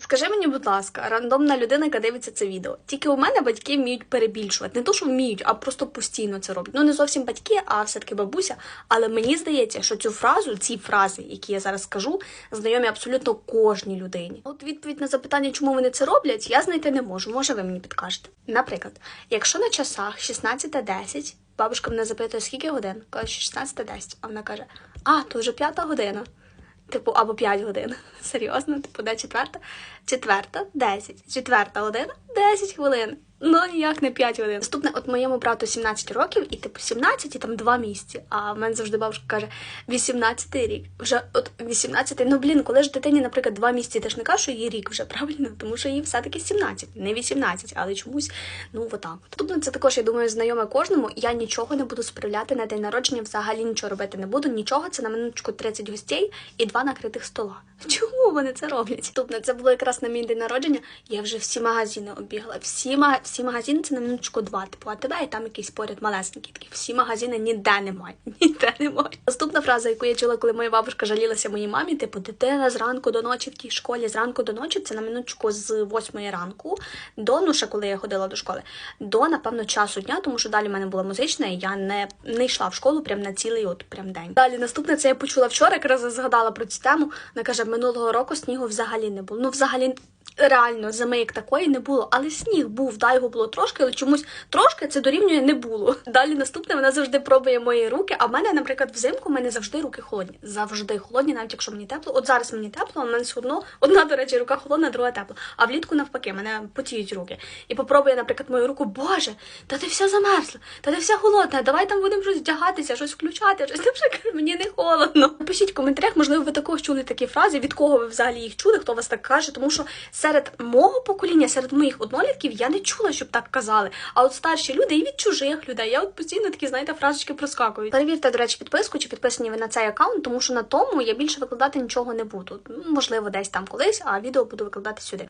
Скажи мені, будь ласка, рандомна людина, яка дивиться це відео. Тільки у мене батьки вміють перебільшувати. Не то, що вміють, а просто постійно це роблять. Ну не зовсім батьки, а все-таки бабуся. Але мені здається, що цю фразу, ці фрази, які я зараз скажу, знайомі абсолютно кожній людині. От відповідь на запитання, чому вони це роблять, я знайти не можу. Може, ви мені підкажете. Наприклад, якщо на часах 16.10, бабушка мене запитує, скільки годин? Кажу, 16.10. А вона каже: А, то вже п'ята година. Типу, або 5 годин. Серйозно, типу, де четверта? Четверта, 10. Четверта година, 10 хвилин. Ну ніяк не 5 годин. Наступне, от моєму брату 17 років, і типу 17 і там 2 місяці. А в мене завжди бабушка каже: 18 рік. Вже от 18, ну блін, коли ж дитині, наприклад, 2 місяці, ти ж не кажеш, що їй рік вже правильно, тому що їй все-таки 17, не 18, але чомусь, ну отак. Наступне, це також, я думаю, знайоме кожному. Я нічого не буду справляти на день народження, взагалі нічого робити не буду. Нічого, це на минуточку 30 гостей і два накритих стола. Чому вони це роблять? Наступне, це було якраз на мій день народження. Я вже всі магазини обігла. Всі, мага... всі магазини це на минуточку два. Типу, а тебе і там якийсь поряд малесенький. Такі всі магазини ніде немає. Ніде немає. Наступна фраза, яку я чула, коли моя бабушка жалілася моїй мамі, типу, дитина зранку до ночі в тій школі, зранку до ночі, це на минуточку з 8 ранку до ну ще коли я ходила до школи, до напевно часу дня, тому що далі в мене була музична, і я не, не йшла в школу прям на цілий от прям день. Далі наступне це я почула вчора, якраз згадала про цю тему. Вона каже, минулого року снігу взагалі не було. Ну, взагалі. Реально, зими як такої не було, але сніг був, да, його було трошки, але чомусь трошки це дорівнює не було. Далі наступне вона завжди пробує мої руки. А в мене, наприклад, взимку в мене завжди руки холодні. Завжди холодні, навіть якщо мені тепло. От зараз мені тепло, а в мене все одно одна, до речі, рука холодна, друга тепла. А влітку навпаки, мене потіють руки. І попробує, наприклад, мою руку, боже, та ти вся замерзла, та ти вся холодна. Давай там будемо щось вдягатися, щось включати. Щось кажу, мені не холодно. Пишіть в коментарях, можливо, ви також чули такі фрази, від кого ви взагалі їх чули, хто вас так каже, тому що серед мого покоління, серед моїх однолітків, я не чула, щоб так казали. А от старші люди і від чужих людей. Я от постійно такі, знаєте, фразочки проскакують. Перевірте, до речі, підписку чи підписані ви на цей аккаунт, тому що на тому я більше викладати нічого не буду. Можливо, десь там колись, а відео буду викладати сюди.